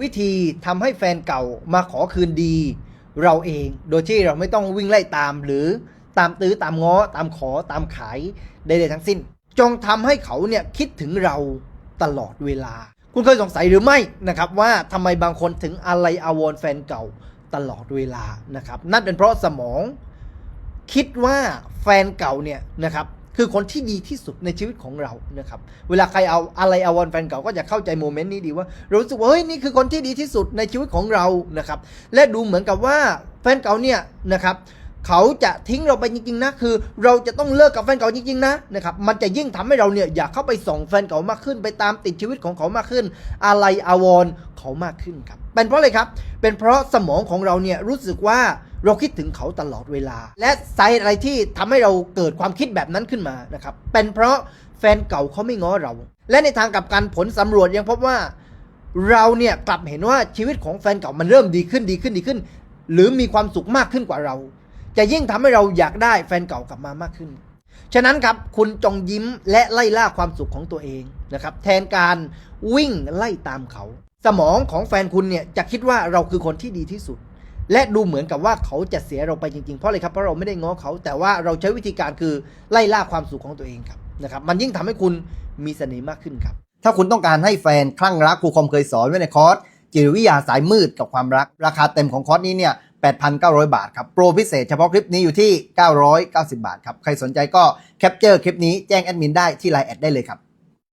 วิธีทำให้แฟนเก่ามาขอคืนดี เราเองโดยที่เราไม่ต้องวิ่งไล่ตามหรือตามตื้อตามง้อตามขอตามขายใดๆทั้งสิ้น จงทำให้เขาเนี่ยคิดถึงเราตลอดเวลา คุณเคยสงสัยหรือไม่นะครับว่าทำไมบางคนถึงอะไรอาวรแฟนเก่าตลอดเวลานะครับ นั่นเป็นเพราะสมอง คิดว่าแฟนเก่าเนี่ยนะครับ คือคนที่ดีที่สุดในชีวิตของเรานะครับเวลาใครเอาอะไรเอาวันแฟนเก่าก็จะเข้าใจโมเมนต์นี้ดีว่าเรารู้สึกว่าเฮ้ยนี่คือคนที่ดีที่สุดในชีวิตของเรานะครับและดูเหมือนกับว่าแฟนเก่าเนี่ยนะครับเขาจะทิ้งเราไปจริงๆนะคือ เราจะต้องเลิกกับแฟนเก่าจริงๆนะนะครับมันจะยิ่งทำให้เราเนี่ยอยากเข้าไปส่องแฟนเก่ามากขึ้น ไปตามติดชีวิตของเขามากขึ้น อะไรอาวร เขามากขึ้นครับ เป็นเพราะอะไรครับ เป็นเพราะสมองของเราเนี่ยรู้สึกว่าเราคิดถึงเขาตลอดเวลา และสาเหตุอะไรที่ทำให้เราเกิดความคิดแบบนั้นขึ้นมานะครับ เป็นเพราะแฟนเก่าเขาไม่ง้อเรา และในทางกลับกันผลสำรวจยังพบว่า เราเนี่ยกลับเห็นว่าชีวิตของแฟนเก่ามันเริ่มดีขึ้นดีขึ้นดีขึ้น หรือมีความสุขมากขึ้นกว่าเรา จะยิ่งทำให้เราอยากได้แฟนเก่ากลับมามากขึ้นฉะนั้นครับคุณจงยิ้มและไล่ล่าความสุขของตัวเองนะครับ แทนการวิ่งไล่ตามเขา สมองของแฟนคุณเนี่ยจะคิดว่าเราคือคนที่ดีที่สุด และดูเหมือนกับว่าเขาจะเสียเราไปจริงๆ เพราะอะไรครับเพราะเราไม่ได้ง้อเขา แต่ว่าเราใช้วิธีการคือไล่ล่าความสุขของตัวเองครับนะครับมันยิ่งทำให้คุณมีเสน่ห์มากขึ้นครับ ถ้าคุณต้องการให้แฟนคลั่งรักครูคมเคยสอนไว้ในคอร์สจิตวิทยาสายมืดกับความรัก ราคาเต็มของคอร์สนี้เนี่ย 8,900 บาทครับ โปรพิเศษเฉพาะคลิปนี้อยู่ที่ 990 บาทครับ ใครสนใจก็แคปเจอร์คลิปนี้แจ้งแอดมินได้ที่ไลน์แอดได้เลยครับ